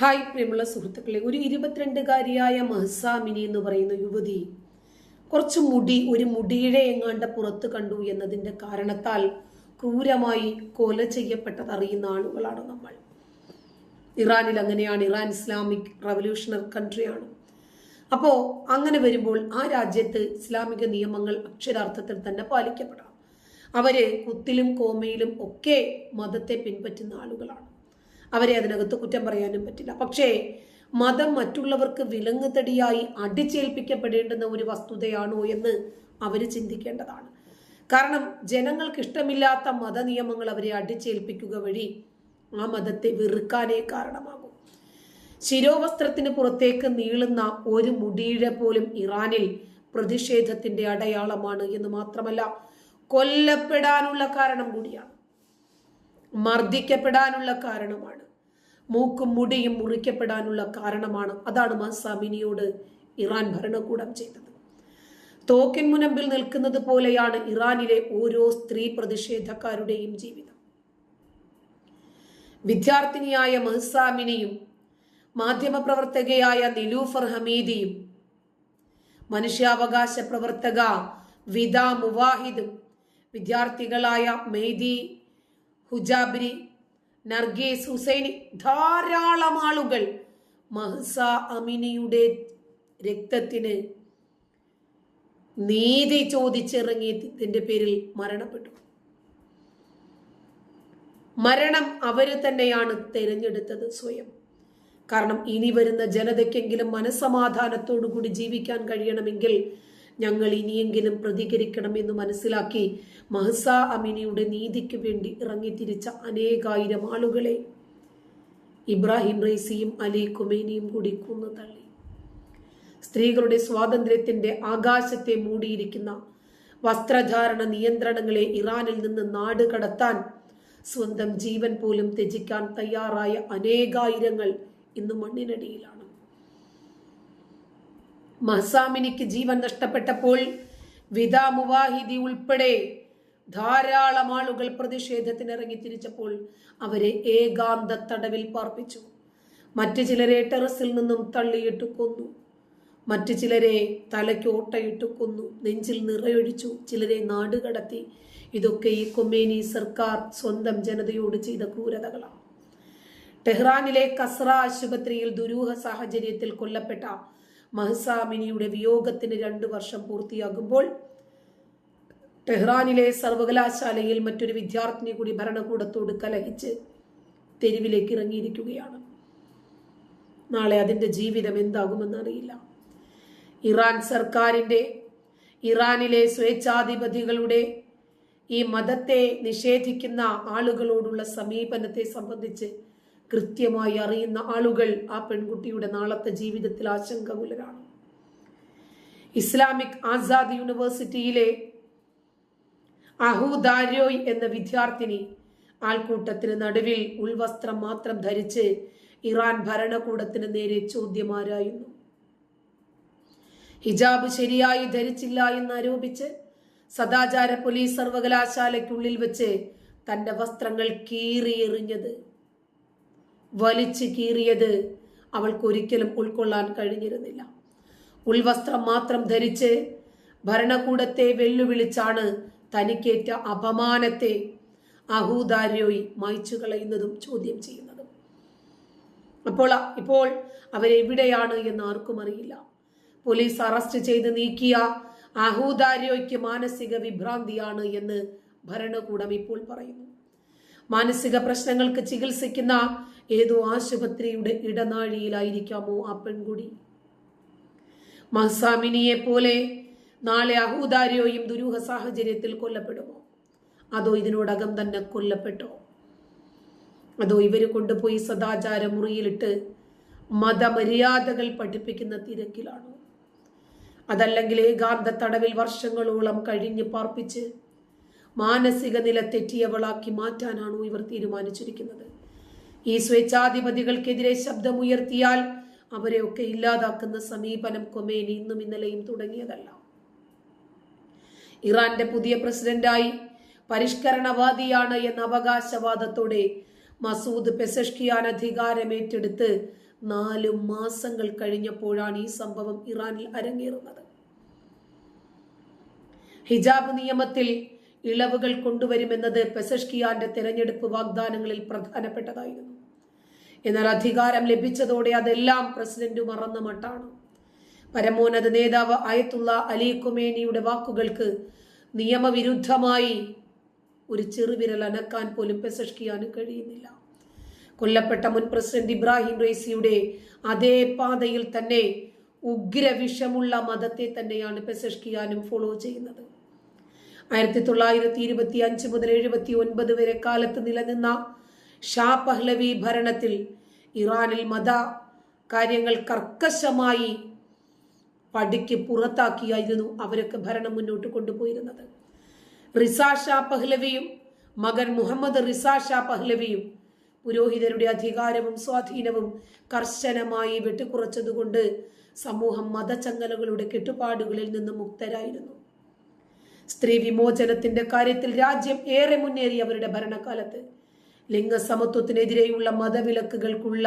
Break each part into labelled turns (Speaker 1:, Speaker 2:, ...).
Speaker 1: Hi പ്രിയമുള്ള സുഹൃത്തുക്കളെ ഒരു ഇരുപത്തിരണ്ടുകാരിയായ മഹസാമിനി എന്ന് പറയുന്ന യുവതി കുറച്ച് മുടി ഒരു മുടിയുടെ എങ്ങാണ്ട് പുറത്ത് കണ്ടു എന്നതിന്റെ കാരണത്താൽ ക്രൂരമായി കൊല ചെയ്യപ്പെട്ടത് അറിയുന്ന ആളുകളാണ് നമ്മൾ. ഇറാനിൽ അങ്ങനെയാണ് ഇറാൻ ഇസ്ലാമിക് റവല്യൂഷണറി കൺട്രിയാണ്. അപ്പോൾ അങ്ങനെ വരുമ്പോൾ ആ രാജ്യത്ത് ഇസ്ലാമിക നിയമങ്ങൾ അക്ഷരാർത്ഥത്തിൽ തന്നെ പാലിക്കപ്പെടാം. അവർ കുത്തിലും കോമയിലും ഒക്കെ മതത്തെ പിൻപറ്റുന്ന ആളുകളാണ്. അവരെ അതിനകത്ത് കുറ്റം പറയാനും പറ്റില്ല. പക്ഷേ മതം മറ്റുള്ളവർക്ക് വിലങ്ങുതടിയായി അടിച്ചേൽപ്പിക്കപ്പെടേണ്ടുന്ന ഒരു വസ്തുതയാണോ എന്ന് അവർ ചിന്തിക്കേണ്ടതാണ്. കാരണം ജനങ്ങൾക്ക് ഇഷ്ടമില്ലാത്ത മതനിയമങ്ങൾ അവരെ അടിച്ചേൽപ്പിക്കുക വഴി ആ മതത്തെ വെറുക്കാനേ കാരണമാകും. ശിരോവസ്ത്രത്തിന് പുറത്തേക്ക് നീളുന്ന ഒരു മുടിയിഴ പോലും ഇറാനിൽ പ്രതിഷേധത്തിന്റെ അടയാളമാണ് എന്ന് മാത്രമല്ല കൊല്ലപ്പെടാനുള്ള കാരണം കൂടിയാണ്. മർദ്ദിക്കപ്പെടാനുള്ള കാരണമാണ്. മൂക്കും മുടിയും മുറിക്കപ്പെടാനുള്ള കാരണമാണ്. അതാണ് മസാമിനിയോട് ഇറാൻ ഭരണകൂടം ചെയ്തത്. തോക്കിൻ മുനമ്പിൽ നിൽക്കുന്നത് പോലെയാണ് ഇറാനിലെ ഓരോ സ്ത്രീ പ്രതിഷേധക്കാരുടെയും ജീവിതം. വിദ്യാർത്ഥിനിയായ മഹസാമിനിയും മാധ്യമപ്രവർത്തകയായ നിലൂഫർ ഹമീദിയും മനുഷ്യാവകാശ പ്രവർത്തക വിദ മുവാഹിദും വിദ്യാർത്ഥികളായ മെയ്തി ഹുജാബിരി നർഗീസ് ഹുസൈനി ധാരാളം ആളുകൾ മഹസ അമിനിയുടെ രക്തത്തിന് നീതി ചോദിച്ചിറങ്ങിയതിന്റെ പേരിൽ മരണപ്പെട്ടു. മരണം അവർ തന്നെയാണ് തിരഞ്ഞെടുത്തത് സ്വയം. കാരണം ഇനി വരുന്ന ജനതയ്ക്കെങ്കിലും മനസമാധാനത്തോടു കൂടി ജീവിക്കാൻ കഴിയണമെങ്കിൽ ഞങ്ങൾ ഇനിയെങ്കിലും പ്രതികരിക്കണം എന്ന് മനസ്സിലാക്കി മഹസ അമിനിയുടെ നീതിക്ക് വേണ്ടി ഇറങ്ങിത്തിരിച്ച അനേകായിരം ആളുകളെ ഇബ്രാഹിം റൈസിയും അലി കുമേനിയും കൂടി കൊന്നു തള്ളി. സ്ത്രീകളുടെ സ്വാതന്ത്ര്യത്തിന്റെ ആകാശത്തെ മൂടിയിരിക്കുന്ന വസ്ത്രധാരണ നിയന്ത്രണങ്ങളെ ഇറാനിൽ നിന്ന് നാട് കടത്താൻ സ്വന്തം ജീവൻ പോലും ത്യജിക്കാൻ തയ്യാറായ അനേകായിരങ്ങൾ ഇന്ന് മണ്ണിനടിയിലാണ്. മഹസാമിനിക്ക് ജീവൻ നഷ്ടപ്പെട്ടപ്പോൾ വിദ മുവാഹിദി ഉൾപ്പെടെ ധാരാളം ആളുകൾ പ്രതിഷേധത്തിനിറങ്ങി തിരിച്ചപ്പോൾ അവരെ ഏകാന്ത തടവിൽ പാർപ്പിച്ചു. മറ്റു ചിലരെ ടെറസിൽ നിന്നും തള്ളിയിട്ട് കൊന്നു. മറ്റു ചിലരെ തലയ്ക്ക് ഓട്ടയിട്ട് കൊന്നു. നെഞ്ചിൽ നിറയൊഴിച്ചു ചിലരെ നാടുകടത്തി ഇതൊക്കെ ഈ കൊമേനി സർക്കാർ സ്വന്തം ജനതയോട് ചെയ്ത ക്രൂരതകളാണ്. ടെഹ്റാനിലെ കസ്ര ആശുപത്രിയിൽ ദുരൂഹ സാഹചര്യത്തിൽ കൊല്ലപ്പെട്ട മഹസാമിനിയുടെ വിയോഗത്തിന് രണ്ടു വർഷം പൂർത്തിയാകുമ്പോൾ ടെഹ്റാനിലെ സർവകലാശാലയിൽ മറ്റൊരു വിദ്യാർത്ഥിനി കൂടി ഭരണകൂടത്തോട് കലഹിച്ച് തെരുവിലേക്ക് ഇറങ്ങിയിരിക്കുകയാണ്. നാളെ അതിന്റെ ജീവിതം എന്താകുമെന്ന് അറിയില്ല ഇറാൻ സർക്കാരിന്റെ ഇറാനിലെ സ്വേച്ഛാധിപതികളുടെ ഈ മതത്തെ നിഷേധിക്കുന്ന ആളുകളോടുള്ള സമീപനത്തെ സംബന്ധിച്ച് കൃത്യമായി അറിയുന്ന ആളുകൾ ആ പെൺകുട്ടിയുടെ നാളത്തെ ജീവിതത്തിൽ ആശങ്കകുലരാണ്. ഇസ്ലാമിക് ആസാദ് യൂണിവേഴ്സിറ്റിയിലെ അഹുദാരോയ് എന്ന വിദ്യാർത്ഥിനി ആൾക്കൂട്ടത്തിന് നടുവിൽ ഉൾവസ്ത്രം മാത്രം ധരിച്ച് ഇറാൻ ഭരണകൂടത്തിന് നേരെ ചോദ്യമാരായിരുന്നു ഹിജാബ് ശരിയായി ധരിച്ചില്ല എന്നാരോപിച്ച് സദാചാര പോലീസ് സർവകലാശാലയ്ക്കുള്ളിൽ വെച്ച് തന്റെ വസ്ത്രങ്ങൾ കീറിയെറിഞ്ഞത് വലിച്ചു കീറിയത് അവൾക്കൊരിക്കലും ഉൾക്കൊള്ളാൻ കഴിഞ്ഞിരുന്നില്ല. ഉൾവസ്ത്രം മാത്രം ധരിച്ച് ഭരണകൂടത്തെ വെല്ലുവിളിച്ചാണ് തനിക്കേറ്റ അപമാനത്തെ അഹൂദാര്യോയി മായ്ച്ചു കളയുന്നതും ചോദ്യം ചെയ്യുന്നതും. അപ്പോൾ ഇപ്പോൾ അവരെവിടെയാണ് എന്ന് ആർക്കും അറിയില്ല. പോലീസ് അറസ്റ്റ് ചെയ്ത് നീക്കിയ അഹൂദാര്യോയ്ക്ക് മാനസിക വിഭ്രാന്തിയാണ് എന്ന് ഭരണകൂടം ഇപ്പോൾ പറയുന്നു. മാനസിക പ്രശ്നങ്ങൾക്ക് ചികിത്സിക്കുന്ന ഏതോ ആശുപത്രിയുടെ ഇടനാഴിയിലായിരിക്കാമോ ആ പെൺകുടി? മഹസാമിനിയെ പോലെ നാളെ അഹൂദാരിയോയും ദുരൂഹ സാഹചര്യത്തിൽ കൊല്ലപ്പെടുമോ? അതോ ഇതിനോടകം തന്നെ കൊല്ലപ്പെട്ടോ? അതോ ഇവർ കൊണ്ടുപോയി സദാചാര മുറിയിലിട്ട് മതമര്യാദകൾ പഠിപ്പിക്കുന്ന തിരക്കിലാണോ? അതല്ലെങ്കിൽ ഏകാന്ത തടവിൽ വർഷങ്ങളോളം കഴിഞ്ഞ് പാർപ്പിച്ച് മാനസിക നില തെറ്റിയവളാക്കി മാറ്റാനാണോ ഇവർ തീരുമാനിച്ചിരിക്കുന്നത്? ഈ സ്വേച്ഛാധിപതികൾക്കെതിരെ ശബ്ദമുയർത്തിയാൽ അവരെയൊക്കെ ഇല്ലാതാക്കുന്ന സമീപനം കൊമേനി ഇന്നും ഇന്നലെയും തുടങ്ങിയതല്ല. ഇറാന്റെ പുതിയ പ്രസിഡന്റായി പരിഷ്കരണവാദിയാണ് എന്ന അവകാശവാദത്തോടെ മസൂദ് പെസഷ്കിയാൻ അധികാരമേറ്റെടുത്ത് നാല് മാസങ്ങൾ കഴിഞ്ഞപ്പോഴാണ് ഈ സംഭവം ഇറാനിൽ അരങ്ങേറുന്നത്. ഹിജാബ് നിയമത്തിൽ ഇളവുകൾ കൊണ്ടുവരുമെന്നത് പെസഷ്കിയാന്റെ തെരഞ്ഞെടുപ്പ് വാഗ്ദാനങ്ങളിൽ പ്രധാനപ്പെട്ടതായിരുന്നു. എന്നാൽ അധികാരം ലഭിച്ചതോടെ അതെല്ലാം പ്രസിഡന്റ് മറന്ന മട്ടാണ്. പരമോന്നത നേതാവ് അയത്തുള്ള അലി കുമേനിയുടെ വാക്കുകൾക്ക് നിയമവിരുദ്ധമായി ഒരു ചെറുവിരൽ അനക്കാൻ പോലും പെസഷ്കിയാന് കഴിയുന്നില്ല. കൊല്ലപ്പെട്ട മുൻ പ്രസിഡന്റ് ഇബ്രാഹിം റൈസിയുടെ അതേ പാതയിൽ തന്നെ ഉഗ്രവിഷമുള്ള മതത്തെ തന്നെയാണ് പെസഷ്കിയാനും ഫോളോ ചെയ്യുന്നത്. ആയിരത്തി തൊള്ളായിരത്തി ഇരുപത്തി അഞ്ച് മുതൽ എഴുപത്തി ഒൻപത് വരെ കാലത്ത് നിലനിന്ന ഷാ പഹ്ലവി ഭരണത്തിൽ ഇറാനിൽ മത കാര്യങ്ങൾ കർക്കശമായി പടിക്ക് പുറത്താക്കിയായിരുന്നു അവരൊക്കെ ഭരണം മുന്നോട്ട് കൊണ്ടുപോയിരുന്നത്. റിസ ഷാ പഹ്ലവിയും മകൻ മുഹമ്മദ് റിസ ഷാ പഹ്ലവിയും പുരോഹിതരുടെ അധികാരവും സ്വാധീനവും കർശനമായി വെട്ടിക്കുറച്ചതുകൊണ്ട് സമൂഹം മതചങ്ങലകളുടെ കെട്ടുപാടുകളിൽ നിന്ന് മുക്തരായിരുന്നു. സ്ത്രീ വിമോചനത്തിന്റെ കാര്യത്തിൽ രാജ്യം ഏറെ മുന്നേറി അവരുടെ ഭരണകാലത്ത്. ലിംഗസമത്വത്തിനെതിരെയുള്ള മതവിലക്കുകൾക്കുള്ള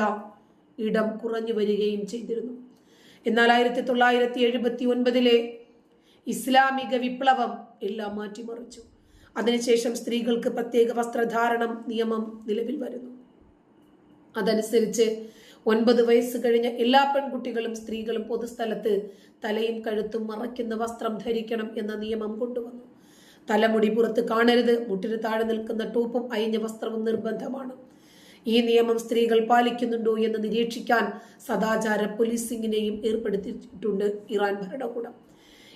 Speaker 1: ഇടം കുറഞ്ഞു വരികയും ചെയ്തിരുന്നു. എന്നാൽ ആയിരത്തി തൊള്ളായിരത്തി എഴുപത്തി ഒൻപതിലെ ഇസ്ലാമിക വിപ്ലവം എല്ലാം മാറ്റിമറിച്ചു. അതിനുശേഷം സ്ത്രീകൾക്ക് പ്രത്യേക വസ്ത്രധാരണം നിയമം നിലവിൽ വരുന്നു. അതനുസരിച്ച് ഒൻപത് വയസ്സ് കഴിഞ്ഞ എല്ലാ പെൺകുട്ടികളും സ്ത്രീകളും പൊതുസ്ഥലത്ത് തലയും കഴുത്തും മറയ്ക്കുന്ന വസ്ത്രം ധരിക്കണം എന്ന നിയമം കൊണ്ടുവന്നു. തലമുടി പുറത്ത് കാണരുത് മുട്ടിന് താഴെ നിൽക്കുന്ന ടോപ്പും അയഞ്ഞ വസ്ത്രവും നിർബന്ധമാണ്. ഈ നിയമം സ്ത്രീകൾ പാലിക്കുന്നുണ്ടോ എന്ന് നിരീക്ഷിക്കാൻ സദാചാര പോലീസിങ്ങിനെയും ഏർപ്പെടുത്തിയിട്ടുണ്ട് ഇറാൻ ഭരണകൂടം.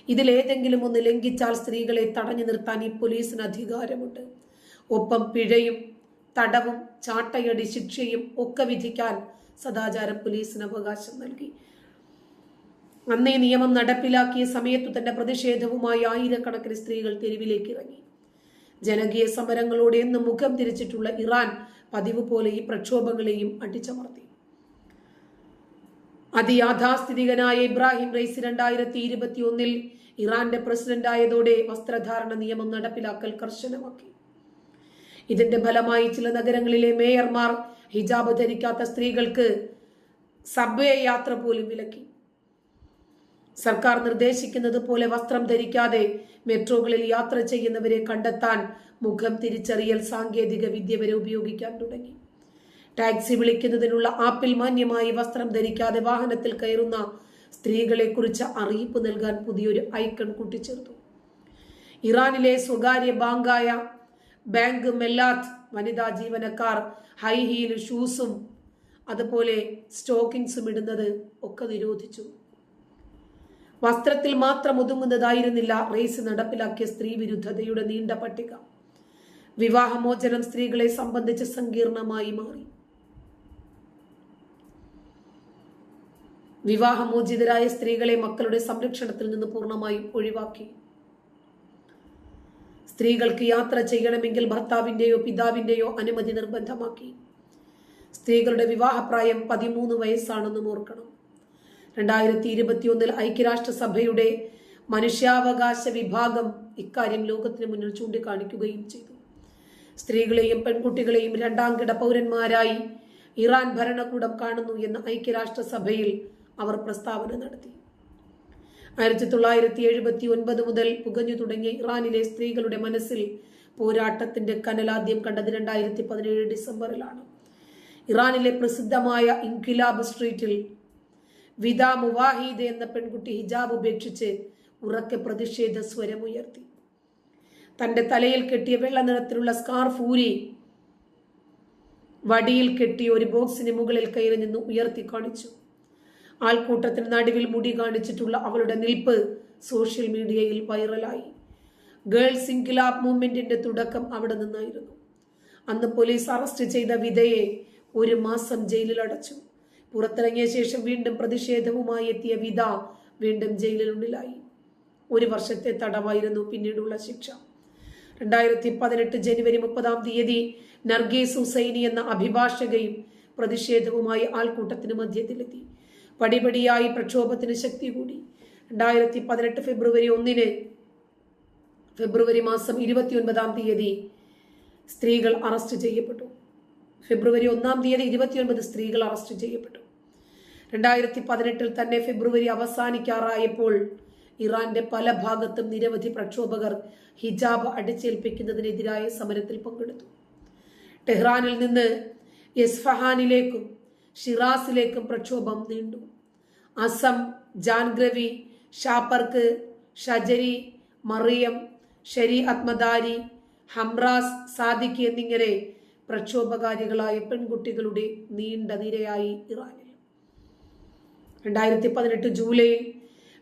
Speaker 1: ഇതിലേതെങ്കിലും ഒന്ന് ലംഘിച്ചാൽ സ്ത്രീകളെ തടഞ്ഞു നിർത്താൻ ഈ പോലീസിന് അധികാരമുണ്ട്. ഒപ്പം പിഴയും തടവും ചാട്ടയടി ശിക്ഷയും ഒക്കെ വിധിക്കാൻ സദാചാര പോലീസിന് അവകാശം നൽകി. അന്നേ നിയമം നടപ്പിലാക്കിയ സമയത്തു തന്നെ പ്രതിഷേധവുമായി ആയിരക്കണക്കിന് സ്ത്രീകൾ തെരുവിലേക്ക് ഇറങ്ങി. ജനകീയ സമരങ്ങളോടെ എന്നും മുഖം തിരിച്ചിട്ടുള്ള ഇറാൻ പതിവ് പോലെ ഈ പ്രക്ഷോഭങ്ങളെയും അടിച്ചമർത്തി. അതിയാഥാസ്ഥിതികനായ ഇബ്രാഹിം റൈസ് രണ്ടായിരത്തി ഇരുപത്തി ഒന്നിൽ ഇറാന്റെ പ്രസിഡന്റായതോടെ വസ്ത്രധാരണ നിയമം നടപ്പിലാക്കൽ കർശനമാക്കി. ഇതിന്റെ ഫലമായി ചില നഗരങ്ങളിലെ മേയർമാർ ഹിജാബ് ധരിക്കാത്ത സ്ത്രീകൾക്ക് സബ്വേ യാത്ര പോലും വിലക്കി. സർക്കാർ നിർദ്ദേശിക്കുന്നത് പോലെ വസ്ത്രം ധരിക്കാതെ മെട്രോകളിൽ യാത്ര ചെയ്യുന്നവരെ കണ്ടെത്താൻ മുഖം തിരിച്ചറിയൽ സാങ്കേതിക വിദ്യ വരെ ഉപയോഗിക്കാൻ തുടങ്ങി. ടാക്സി വിളിക്കുന്നതിനുള്ള ആപ്പിൽ മാന്യമായി വസ്ത്രം ധരിക്കാതെ വാഹനത്തിൽ കയറുന്ന സ്ത്രീകളെക്കുറിച്ച് അറിയിപ്പ് നൽകാൻ പുതിയൊരു ഐക്കൺ കൂട്ടിച്ചേർത്തു. ഇറാനിലെ സ്വകാര്യ ബാങ്കായ ബാങ്ക് മെല്ലാത്ത് വനിതാ ജീവനക്കാർ ഹൈ ഹീൽ ഷൂസും അതുപോലെ സ്റ്റോക്കിങ്സും ഇടുന്നത് ഒക്കെ നിരോധിച്ചു. വസ്ത്രത്തിൽ മാത്രം ഒതുങ്ങുന്നതായിരുന്നില്ല റേസ് നടപ്പിലാക്കിയ സ്ത്രീ വിരുദ്ധതയുടെ നീണ്ട പട്ടിക. വിവാഹമോചനം സ്ത്രീകളെ സംബന്ധിച്ച് സങ്കീർണമായി മാറി. വിവാഹമോചിതരായ സ്ത്രീകളെ മക്കളുടെ സംരക്ഷണത്തിൽ നിന്ന് പൂർണമായും ഒഴിവാക്കി. സ്ത്രീകൾക്ക് യാത്ര ചെയ്യണമെങ്കിൽ ഭർത്താവിന്റെയോ പിതാവിന്റെയോ അനുമതി നിർബന്ധമാക്കി. സ്ത്രീകളുടെ വിവാഹപ്രായം പതിമൂന്ന് വയസ്സാണെന്ന് ഓർക്കണം. രണ്ടായിരത്തി ഇരുപത്തിയൊന്നിൽ ഐക്യരാഷ്ട്രസഭയുടെ മനുഷ്യാവകാശ വിഭാഗം ഇക്കാര്യം ലോകത്തിന് മുന്നിൽ ചൂണ്ടിക്കാണിക്കുകയും ചെയ്തു. സ്ത്രീകളെയും പെൺകുട്ടികളെയും രണ്ടാം കിട പൗരന്മാരായി ഇറാൻ ഭരണകൂടം കാണുന്നു എന്ന് ഐക്യരാഷ്ട്രസഭയിൽ അവർ പ്രസ്താവന നടത്തി. ആയിരത്തി തൊള്ളായിരത്തി എഴുപത്തി ഒൻപത് മുതൽ പുകഞ്ഞു തുടങ്ങിയ ഇറാനിലെ സ്ത്രീകളുടെ മനസ്സിൽ പോരാട്ടത്തിന്റെ കനലാദ്യം കണ്ടത് രണ്ടായിരത്തി പതിനേഴ് ഡിസംബറിലാണ്. ഇറാനിലെ പ്രസിദ്ധമായ ഇൻഖിലാബ് സ്ട്രീറ്റിൽ വിദ മുവാഹിദ് എന്ന പെൺകുട്ടി ഹിജാബ് ഉപേക്ഷിച്ച് ഉറക്കെ പ്രതിഷേധ സ്വരമുയർത്തി തന്റെ തലയിൽ കെട്ടിയ വെള്ള നിറത്തിലുള്ള സ്കാർഫ് ഊരി വടിയിൽ കെട്ടിയ ഒരു ബോക്സിന് മുകളിൽ കയറി നിന്ന് ഉയർത്തി കാണിച്ചു. ആൾക്കൂട്ടത്തിന് നടുവിൽ മുടി കാണിച്ചിട്ടുള്ള അവളുടെ നിൽപ്പ് സോഷ്യൽ മീഡിയയിൽ വൈറലായി. ഗേൾസ് ഇൻകിലാബ് മൂവ്മെന്റിന്റെ തുടക്കം അവിടെ നിന്നായിരുന്നു. അന്ന് പോലീസ് അറസ്റ്റ് ചെയ്ത വിധയെ ഒരു മാസം ജയിലിൽ അടച്ചു. പുറത്തിറങ്ങിയ ശേഷം വീണ്ടും പ്രതിഷേധവുമായി എത്തിയ വിധ വീണ്ടും ജയിലിനുള്ളിലായി ഒരു വർഷത്തെ തടവായിരുന്നു പിന്നീടുള്ള ശിക്ഷ. രണ്ടായിരത്തി പതിനെട്ട് ജനുവരി മുപ്പതാം തീയതി നർഗീസ് ഹുസൈനി എന്ന അഭിഭാഷകയും പ്രതിഷേധവുമായി ആൾക്കൂട്ടത്തിന് മധ്യത്തിലെത്തി. പടിപടിയായി പ്രക്ഷോഭത്തിന് ശക്തി കൂടി. രണ്ടായിരത്തി പതിനെട്ട് ഫെബ്രുവരി ഒന്നിന് ഫെബ്രുവരി മാസം ഇരുപത്തിയൊൻപതാം തീയതി സ്ത്രീകൾ അറസ്റ്റ് ചെയ്യപ്പെട്ടു. ഫെബ്രുവരി ഒന്നാം തീയതി ഇരുപത്തിയൊൻപത് സ്ത്രീകൾ അറസ്റ്റ് ചെയ്യപ്പെട്ടു. രണ്ടായിരത്തി പതിനെട്ടിൽ തന്നെ ഫെബ്രുവരി അവസാനിക്കാറായപ്പോൾ ഇറാന്റെ പല ഭാഗത്തും നിരവധി പ്രക്ഷോഭകർ ഹിജാബ് അടിച്ചേൽപ്പിക്കുന്നതിനെതിരായ സമരത്തിൽ പങ്കെടുത്തു. ടെഹ്റാനിൽ നിന്ന് എസ്ഫഹാനിലേക്കും ഷിറാസിലേക്കും പ്രക്ഷോഭം നീണ്ടു. അസം ജാൻഗ്രവി ഷാപ്പർക്ക് ഷജരി മറിയം ഷരി അത്മദാരി ഹംറാസ് സാദിഖ് എന്നിങ്ങനെ പ്രക്ഷോഭകാരികളായ പെൺകുട്ടികളുടെ നീണ്ട നിരയായി ഇറാനിൽ. രണ്ടായിരത്തി പതിനെട്ട് ജൂലൈയിൽ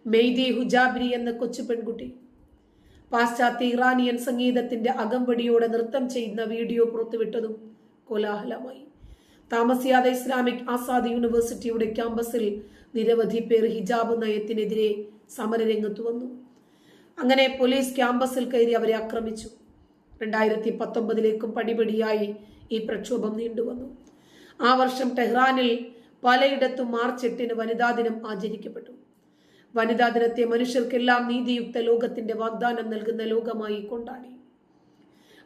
Speaker 1: മെയ്ദി ഹുജാബിരി എന്ന കൊച്ചു പെൺകുട്ടി പാശ്ചാത്യ ഇറാനിയൻ സംഗീതത്തിന്റെ അകമ്പടിയോടെ നൃത്തം ചെയ്യുന്ന വീഡിയോ പുറത്തുവിട്ടതും കോലാഹലമായി. താമസിയാതെ ഇസ്ലാമിക് ആസാദ് യൂണിവേഴ്സിറ്റിയുടെ ക്യാമ്പസിൽ നിരവധി പേർ ഹിജാബ് നയത്തിനെതിരെ സമരരംഗത്ത് വന്നു. അങ്ങനെ പോലീസ് ക്യാമ്പസിൽ കയറി അവരെ ആക്രമിച്ചു. രണ്ടായിരത്തി പത്തൊമ്പതിലേക്കും പടിപടിയായി ഈ പ്രക്ഷോഭം നീണ്ടുവന്നു. ആ വർഷം ടെഹ്റാനിൽ പലയിടത്തും മാർച്ച് എട്ടിന് വനിതാ ദിനം ആചരിക്കപ്പെട്ടു. വനിതാ ദിനത്തെ മനുഷ്യർക്കെല്ലാം നീതിയുക്ത ലോകത്തിന്റെ വാഗ്ദാനം നൽകുന്ന ലോകമായി കൊണ്ടാടി.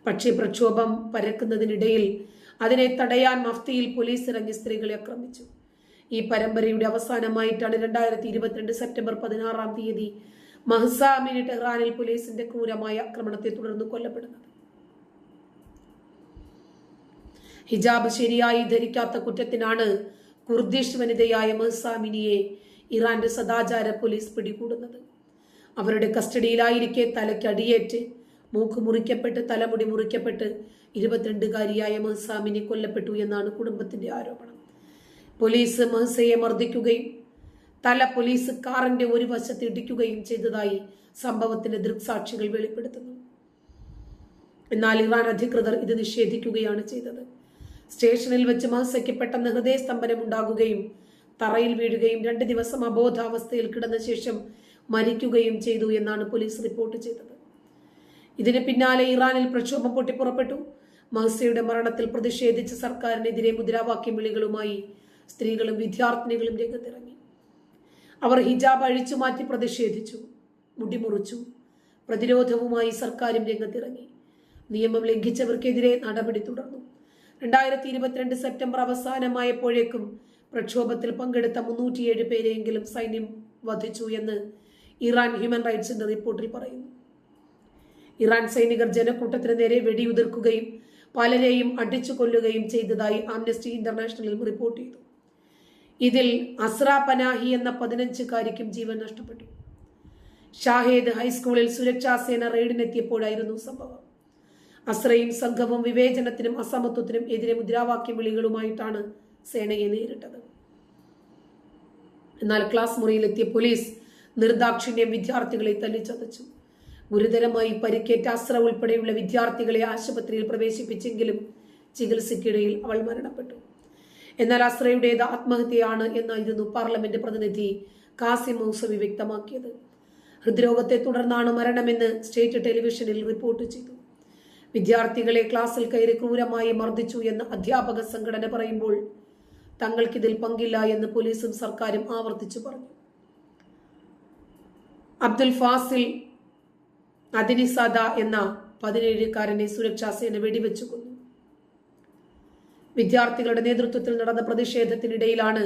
Speaker 1: പക്ഷേ പ്രക്ഷോഭം പരക്കുന്നതിനിടയിൽ അതിനെ തടയാൻ മഫ്തിയിൽ പോലീസ് ഇറങ്ങി സ്ത്രീകളെ ആക്രമിച്ചു. ഈ പരമ്പരയുടെ അവസാനമായിട്ടാണ് രണ്ടായിരത്തി ഇരുപത്തിരണ്ട് സെപ്റ്റംബർ പതിനാറാം തീയതി മഹ്സാമിനി ടെഹ്റാനിൽ പോലീസിന്റെ ക്രൂരമായ ആക്രമണത്തെ തുടർന്ന് കൊല്ലപ്പെടുന്നത്. ഹിജാബ് ശരിയായി ധരിക്കാത്ത കുറ്റത്തിനാണ് കുർദിഷ് വനിതയായ മഹ്സാമിനിയെ ഇറാന്റെ സദാചാര പോലീസ് പിടികൂടുന്നത്. അവരുടെ കസ്റ്റഡിയിലായിരിക്കെ തലയ്ക്ക് അടിയേറ്റ് മൂക്ക് മുറിക്കപ്പെട്ട് തലമുടി മുറിക്കപ്പെട്ട് ഇരുപത്തിരണ്ടുകാരിയായ മഹസാമിനെ കൊല്ലപ്പെട്ടു എന്നാണ് കുടുംബത്തിന്റെ ആരോപണം. പോലീസ് മഹസയെ മർദ്ദിക്കുകയും തല പോലീസ് കാറിന്റെ ഒരു വശത്ത് ഇടിക്കുകയും ചെയ്തതായി സംഭവത്തിന്റെ ദൃക്സാക്ഷികൾ വെളിപ്പെടുത്തുന്നു. എന്നാൽ ഇറാൻ അധികൃതർ ഇത് നിഷേധിക്കുകയാണ് ചെയ്തത്. സ്റ്റേഷനിൽ വെച്ച് മഹസയ്ക്ക് പെട്ടെന്ന് ഹൃദയസ്തംഭനം ഉണ്ടാകുകയും തറയിൽ വീഴുകയും രണ്ട് ദിവസം അബോധാവസ്ഥയിൽ കിടന്ന ശേഷം മരിക്കുകയും ചെയ്തു എന്നാണ് പോലീസ് റിപ്പോർട്ട് ചെയ്തത്. ഇതിന് പിന്നാലെ ഇറാനിൽ പ്രക്ഷോഭം പൊട്ടിപ്പുറപ്പെട്ടു. മഹ്സയുടെ മരണത്തിൽ പ്രതിഷേധിച്ച സർക്കാരിനെതിരെ മുദ്രാവാക്യം വിളികളുമായി സ്ത്രീകളും വിദ്യാർത്ഥിനികളും രംഗത്തിറങ്ങി. അവർ ഹിജാബ് അഴിച്ചു മാറ്റി പ്രതിഷേധിച്ചു മുടിമുറിച്ചു. പ്രതിരോധവുമായി സർക്കാരും രംഗത്തിറങ്ങി. നിയമം ലംഘിച്ചവർക്കെതിരെ നടപടി തുടർന്നു. രണ്ടായിരത്തി ഇരുപത്തിരണ്ട് സെപ്റ്റംബർ അവസാനമായപ്പോഴേക്കും പ്രക്ഷോഭത്തിൽ പങ്കെടുത്ത മുന്നൂറ്റിയേഴ് പേരെയെങ്കിലും സൈന്യം വധിച്ചു എന്ന് ഇറാൻ ഹ്യൂമൻ റൈറ്റ്സിന്റെ റിപ്പോർട്ടിൽ പറയുന്നു. ഇറാൻ സൈനികർ ജനക്കൂട്ടത്തിന് നേരെ വെടിയുതിർക്കുകയും പലരെയും അടിച്ചു കൊല്ലുകയും ചെയ്തതായി ആംനസ്റ്റി ഇന്റർനാഷണൽ റിപ്പോർട്ട് ചെയ്തു. ഇതിൽ അസ്ര പനാഹി എന്ന പതിനഞ്ചുകാരിക്കും ജീവൻ നഷ്ടപ്പെട്ടു. ഷാഹേദ് ഹൈസ്കൂളിൽ സുരക്ഷാ സേന റെയ്ഡിനെത്തിയപ്പോഴായിരുന്നു സംഭവം. അസ്രയും സംഘവും വിവേചനത്തിനും അസമത്വത്തിനും എതിരെ മുദ്രാവാക്യം വിളികളുമായിട്ടാണ് സേനയെ നേരിട്ടത്. എന്നാൽ ക്ലാസ് മുറിയിലെത്തിയ പോലീസ് നിർദാക്ഷിണ്യം വിദ്യാർത്ഥികളെ തല്ലിച്ചതച്ചു. ഗുരുതരമായി പരിക്കേറ്റ അസ്ര ഉൾപ്പെടെയുള്ള വിദ്യാർത്ഥികളെ ആശുപത്രിയിൽ പ്രവേശിപ്പിച്ചെങ്കിലും ചികിത്സയ്ക്കിടയിൽ അവൾ മരണപ്പെട്ടു. എന്നാൽ അസ്രയുടേത് ആത്മഹത്യയാണ് എന്നായിരുന്നു പാർലമെന്റ് പ്രതിനിധി കാസിം മൗസവി വ്യക്തമാക്കിയത്. ഹൃദ്രോഗത്തെ തുടർന്നാണ് മരണമെന്ന് സ്റ്റേറ്റ് ടെലിവിഷനിൽ റിപ്പോർട്ട് ചെയ്തു. വിദ്യാർത്ഥികളെ ക്ലാസ്സിൽ കയറി ക്രൂരമായി മർദ്ദിച്ചു എന്ന് അധ്യാപക സംഘടന പറയുമ്പോൾ തങ്ങൾക്കിതിൽ പങ്കില്ല എന്ന് പോലീസും സർക്കാരും ആവർത്തിച്ചു പറഞ്ഞു. അബ്ദുൽ ഫാസിൽ അദിനിസാദ എന്ന പതിനേഴുകാരനെ സുരക്ഷാ സേന വെടിവെച്ചു കൊന്നു വിദ്യാർത്ഥികളുടെ നേതൃത്വത്തിൽ നടന്ന പ്രതിഷേധത്തിനിടയിലാണ്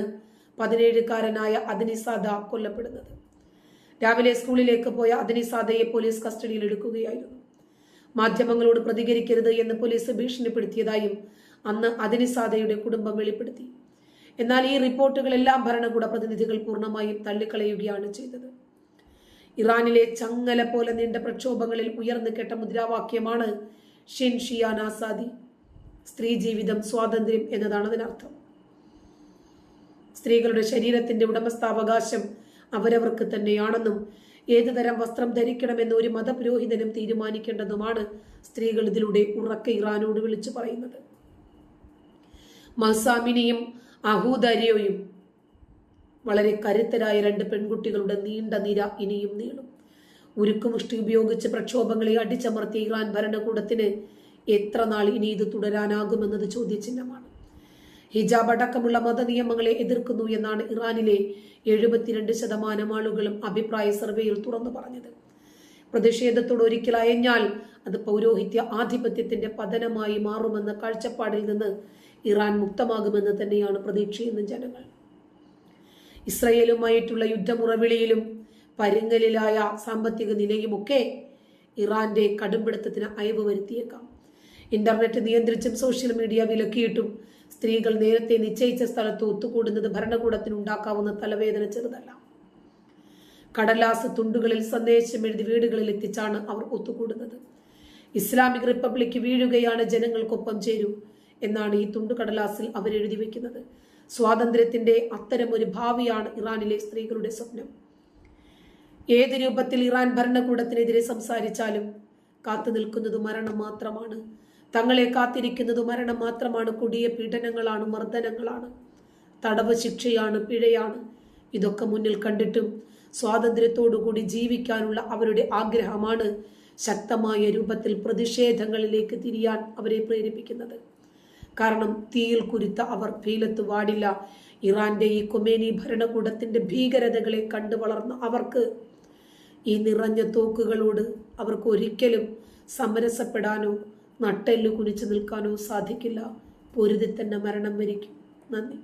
Speaker 1: പതിനേഴുകാരനായ അദിനിസാദ കൊല്ലപ്പെടുന്നത്. രാവിലെ സ്കൂളിലേക്ക് പോയ അദിനിസാദയെ പോലീസ് കസ്റ്റഡിയിൽ എടുക്കുകയായിരുന്നു. മാധ്യമങ്ങളോട് പ്രതികരിക്കരുത് എന്ന് പോലീസ് ഭീഷണിപ്പെടുത്തിയതായും അന്ന് അദിനിസാദയുടെ കുടുംബം വെളിപ്പെടുത്തി. എന്നാൽ ഈ റിപ്പോർട്ടുകളെല്ലാം ഭരണകൂട പ്രതിനിധികൾ പൂർണമായും തള്ളിക്കളയുകയാണ് ചെയ്തത്. ഇറാനിലെ ചങ്ങല പോലെ നീണ്ട പ്രക്ഷോഭങ്ങളിൽ ഉയർന്നു കേട്ട മുദ്രാവാക്യമാണ് ഷിൻ ഷിയാൻ ആസാദി. സ്ത്രീ ജീവിതം സ്വാതന്ത്ര്യം എന്നതാണ് അതിനർത്ഥം. സ്ത്രീകളുടെ ശരീരത്തിന്റെ ഉടമസ്ഥാവകാശം അവരവർക്ക് തന്നെയാണെന്നും ഏതു തരം വസ്ത്രം ധരിക്കണമെന്ന് ഒരു മതപുരോഹിതനും തീരുമാനിക്കേണ്ടതുമാണ് സ്ത്രീകൾ ഇതിലൂടെ ഉറക്കെ ഇറാനോട് വിളിച്ചു പറയുന്നത്. മസാമിനിയും അഹൂദരിയോയും വളരെ കരുത്തരായ രണ്ട് പെൺകുട്ടികളുടെ നീണ്ട നിര ഇനിയും നീളും. ഉരുക്കുമുഷ്ടി ഉപയോഗിച്ച് പ്രക്ഷോഭങ്ങളെ അടിച്ചമർത്തിയ ഇറാൻ ഭരണകൂടത്തിന് എത്ര നാൾ ഇനി ഇത് തുടരാനാകുമെന്നത് ചോദ്യചിഹ്നമാണ്. ഹിജാബ് അടക്കമുള്ള മതനിയമങ്ങളെ എതിർക്കുന്നു എന്നാണ് ഇറാനിലെ എഴുപത്തിരണ്ട് ശതമാനം ആളുകളും അഭിപ്രായ സർവേയിൽ തുറന്നു പറഞ്ഞത്. പ്രതിഷേധത്തോട് ഒരിക്കൽ അയഞ്ഞാൽ അത് പൗരോഹിത്യ ആധിപത്യത്തിന്റെ പതനമായി മാറുമെന്ന കാഴ്ചപ്പാടിൽ നിന്ന് ഇറാൻ മുക്തമാകുമെന്ന് തന്നെയാണ് പ്രതീക്ഷയെന്ന് ജനങ്ങൾ. ഇസ്രയേലുമായിട്ടുള്ള യുദ്ധമുറവിളിയിലും പരുങ്ങലിലായ സാമ്പത്തിക നിലയുമൊക്കെ ഇറാന്റെ കടുംപിടുത്തത്തിന് അയവ് വരുത്തിയേക്കാം. ഇന്റർനെറ്റ് നിയന്ത്രിച്ചും സോഷ്യൽ മീഡിയ വിലക്കിയിട്ടും സ്ത്രീകൾ നേരത്തെ നിശ്ചയിച്ച സ്ഥലത്ത് ഒത്തുകൂടുന്നത് ഭരണകൂടത്തിന് ഉണ്ടാക്കാവുന്ന തലവേദന ചെറുതല്ല. കടലാസ് തുണ്ടുകളിൽ സന്ദേശം എഴുതി വീടുകളിൽ എത്തിച്ചാണ് അവർ ഒത്തുകൂടുന്നത്. ഇസ്ലാമിക് റിപ്പബ്ലിക് വീഴുകയാണ് ജനങ്ങൾക്കൊപ്പം ചേരൂ എന്നാണ് ഈ തുണ്ടുകടലാസിൽ അവരെഴുതി വെക്കുന്നത്. സ്വാതന്ത്ര്യത്തിന്റെ അത്തരമൊരു ഭാവിയാണ് ഇറാനിലെ സ്ത്രീകളുടെ സ്വപ്നം. ഏത് രൂപത്തിൽ ഇറാൻ ഭരണകൂടത്തിനെതിരെ സംസാരിച്ചാലും കാത്തു നിൽക്കുന്നത് മരണം മാത്രമാണ്. തങ്ങളെ കാത്തിരിക്കുന്നത് മരണം മാത്രമാണ്. കൊടിയ പീഡനങ്ങളാണ് മർദ്ദനങ്ങളാണ്. തടവ് ശിക്ഷയാണ് പിഴയാണ്. ഇതൊക്കെ മുന്നിൽ കണ്ടിട്ടും സ്വാതന്ത്ര്യത്തോടുകൂടി ജീവിക്കാനുള്ള അവരുടെ ആഗ്രഹമാണ് ശക്തമായ രൂപത്തിൽ പ്രതിഷേധങ്ങളിലേക്ക് തിരിയാൻ അവരെ പ്രേരിപ്പിക്കുന്നത്. കാരണം തീയിൽ കുരുത്ത അവർ ഫീലത്ത് വാടില്ല. ഇറാന്റെ ഈ കൊമേനി ഭരണകൂടത്തിന്റെ ഭീകരതകളെ കണ്ടു വളർന്ന അവർക്ക് ഈ നിറഞ്ഞ തോക്കുകളോട് അവർക്ക് ഒരിക്കലും സമരസപ്പെടാനോ നട്ടെല്ലു കുനിച്ചു നിൽക്കാനോ സാധിക്കില്ല. പൊരുതി തന്നെ മരണം വരിക്കും. നന്ദി.